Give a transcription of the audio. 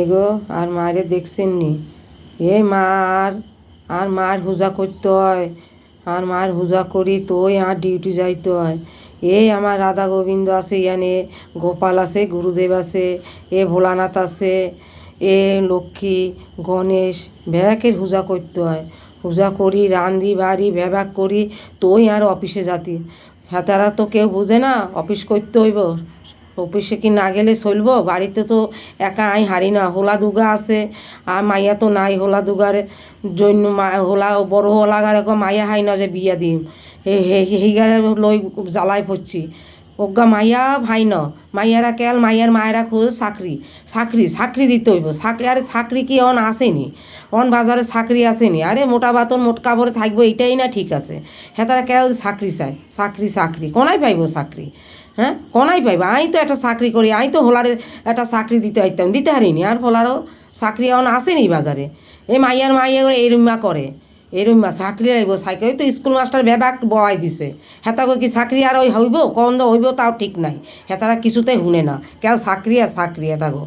এগো, আর মায়ের দেখছেন নি এ মার, আর মার হুজা করতে হয়, আর মার হুজা করি তোই আর ডিউটি যাইতে হয়। এই আমার রাধা গোবিন্দ আছে, ইয়ানে গোপাল আছে, গুরুদেব আছে, এ ভোলানাথ আছে, এ লক্ষ্মী, গণেশ, ব্যাকের হুজা করতে হয়। হুজা করি, রান্ধি, বাড়ি ব্যাবাক করি, তোই আর অফিসে যাতি। হ্যাঁ তারা তো কেউ বুঝে না, অফিস করতে হইব। অফিসে কি না গেলে চলব বাড়িতে তো একা আই হারি না হোলা দুগা আছে আর মাইয়া তো নাই হোলা দুগার জন্য হোলা বড় হোলাগার এখন মাইয়া হাই না যে বিয়া দিম হেইগারে লই জ্বালাই ফুটছি অজ্ঞা মাইয়া ভাই ন মাইয়ারা কেল, মাইয়ার মায়েরা খুঁজ চাকরি চাকরি চাকরি দিতে হইব। চাকরি, আরে চাকরি কি অন আসেনি? অন বাজারে চাকরি আসেনি। আরে মোটা বাতন, মোট কাপড়ে থাকব, এইটাই না ঠিক আছে। হ্যাঁ তারা চাকরি চায়। চাকরি চাকরি। কোনায় পাইব চাকরি? হ্যাঁ কোনাই পাইব? আই তো একটা চাকরি করি, আই তো হোলারে একটা চাকরি দিতে হইতাম দিতে হারিনি। আর হোলারও চাকরি এখন আসেনি বাজারে। এই মাইয়ার মাইয়া এরুমা করে। এরুমা চাকরি আইব সাইকেল ওই তো স্কুল মাস্টার বেবাক বহাই দিছে। হেতাকে কি চাকরি আর ওই হইব? কন্দ হইব তাও ঠিক নাই। হেতারা কিছুতেই শুনে না। কেউ চাকরি আর চাকরি এটাগো